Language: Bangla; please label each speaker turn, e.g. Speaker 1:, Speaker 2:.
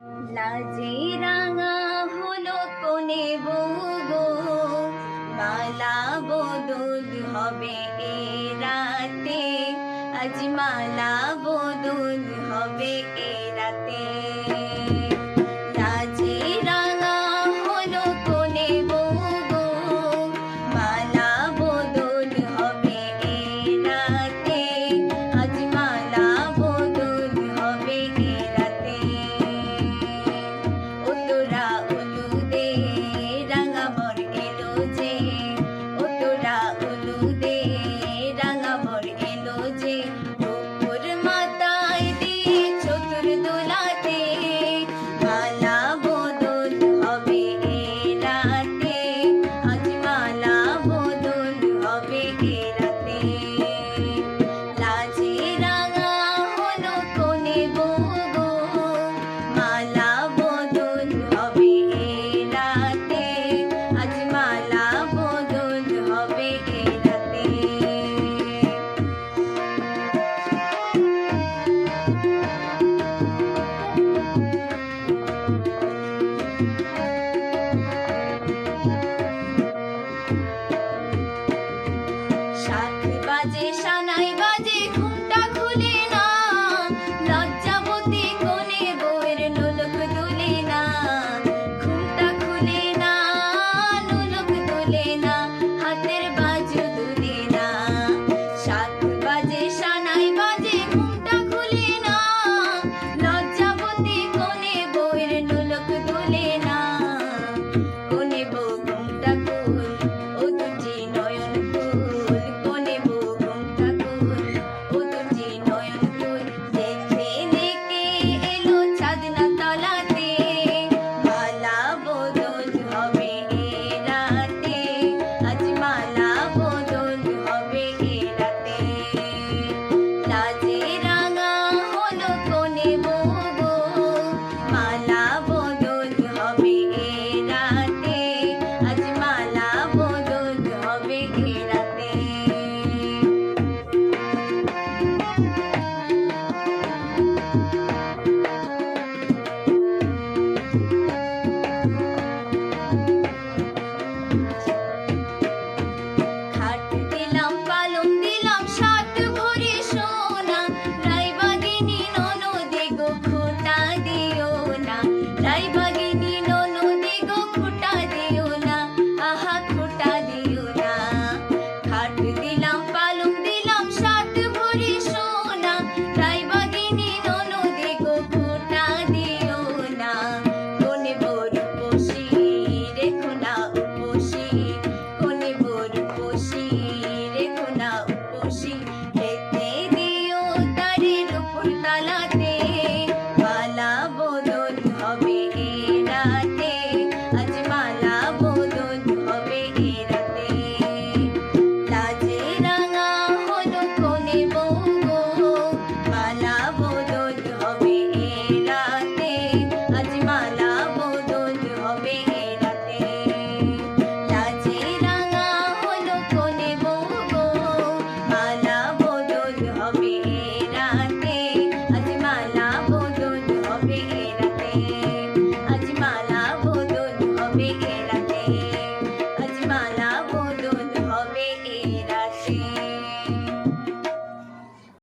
Speaker 1: লাজে রাঙা হলো কোনে বৌগো, মালা বদল হবে এ রাতে। আজ মালা বদল হবে এ রাতে। আনন্দে রাঙা ভোর এলো যে ঠাকুর মাতায় দিয়ে চতুর দোলাতে মালা